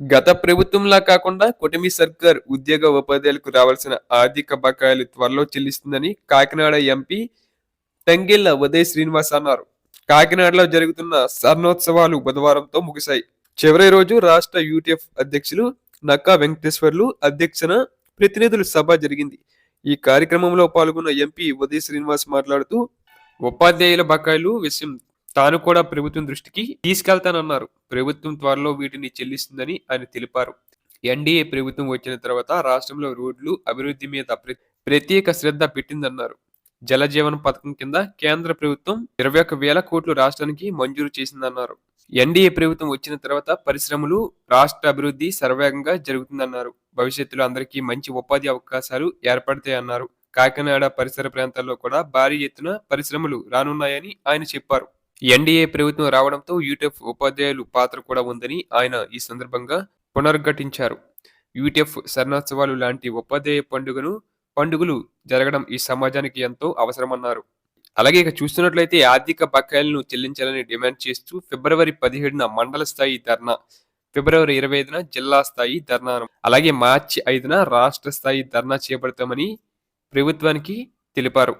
గత ప్రభుత్వంలా కాకుండా కుటుంబీ సర్కార్ ఉద్యోగ ఉపాధ్యాయులకు రావాల్సిన ఆర్థిక బకాయిలు త్వరలో చెల్లిస్తుందని కాకినాడ ఎంపీ తంగెళ్ళ ఉదయ్ శ్రీనివాస్ అన్నారు. కాకినాడలో జరుగుతున్న స్వర్ణోత్సవాలు బుధవారంతో ముగిశాయి. చివరి రోజు రాష్ట్ర యూటీఎఫ్ అధ్యక్షులు నక్కా వెంకటేశ్వర్లు అధ్యక్షన ప్రతినిధుల సభ జరిగింది. ఈ కార్యక్రమంలో పాల్గొన్న ఎంపీ ఉదయ్ శ్రీనివాస్ మాట్లాడుతూ ఉపాధ్యాయుల బకాయిలు విషయం తాను కూడా ప్రభుత్వం దృష్టికి తీసుకెళ్తానన్నారు. ప్రభుత్వం త్వరలో వీటిని చెల్లిస్తుందని ఆయన తెలిపారు. ఎన్డీఏ ప్రభుత్వం వచ్చిన తర్వాత రాష్ట్రంలో రోడ్లు అభివృద్ధి మీద ప్రత్యేక శ్రద్ధ పెట్టిందన్నారు. జలజీవన పథకం కింద కేంద్ర ప్రభుత్వం ఇరవై ఒక వేల కోట్లు రాష్ట్రానికి మంజూరు చేసిందన్నారు. ఎన్డీఏ ప్రభుత్వం వచ్చిన తర్వాత పరిశ్రమలు రాష్ట్ర అభివృద్ధి సర్వేగంగా జరుగుతుందన్నారు. భవిష్యత్తులో అందరికీ మంచి ఉపాధి అవకాశాలు ఏర్పడతాయన్నారు. కాకినాడ పరిసర ప్రాంతాల్లో కూడా భారీ ఎత్తున పరిశ్రమలు రానున్నాయని ఆయన చెప్పారు. ఎన్డీఏ ప్రభుత్వం రావడంతో యూటీఎఫ్ ఉపాధ్యాయులు పాత్ర కూడా ఉందని ఆయన ఈ సందర్భంగా పునర్ఘటించారు. యూటీఎఫ్ శరణోత్సవాలు లాంటి ఉపాధ్యాయ పండుగను పండుగలు జరగడం ఈ సమాజానికి ఎంతో అవసరమన్నారు. అలాగే ఇక చూస్తున్నట్లయితే ఆర్థిక బకాయిలను చెల్లించాలని డిమాండ్ చేస్తూ ఫిబ్రవరి పదిహేడున మండల స్థాయి ధర్నా ఫిబ్రవరి ఇరవై ఐదున జిల్లా స్థాయి ధర్నా అలాగే మార్చి ఐదున రాష్ట్ర స్థాయి ధర్నా చేపడతామని ప్రభుత్వానికి తెలిపారు.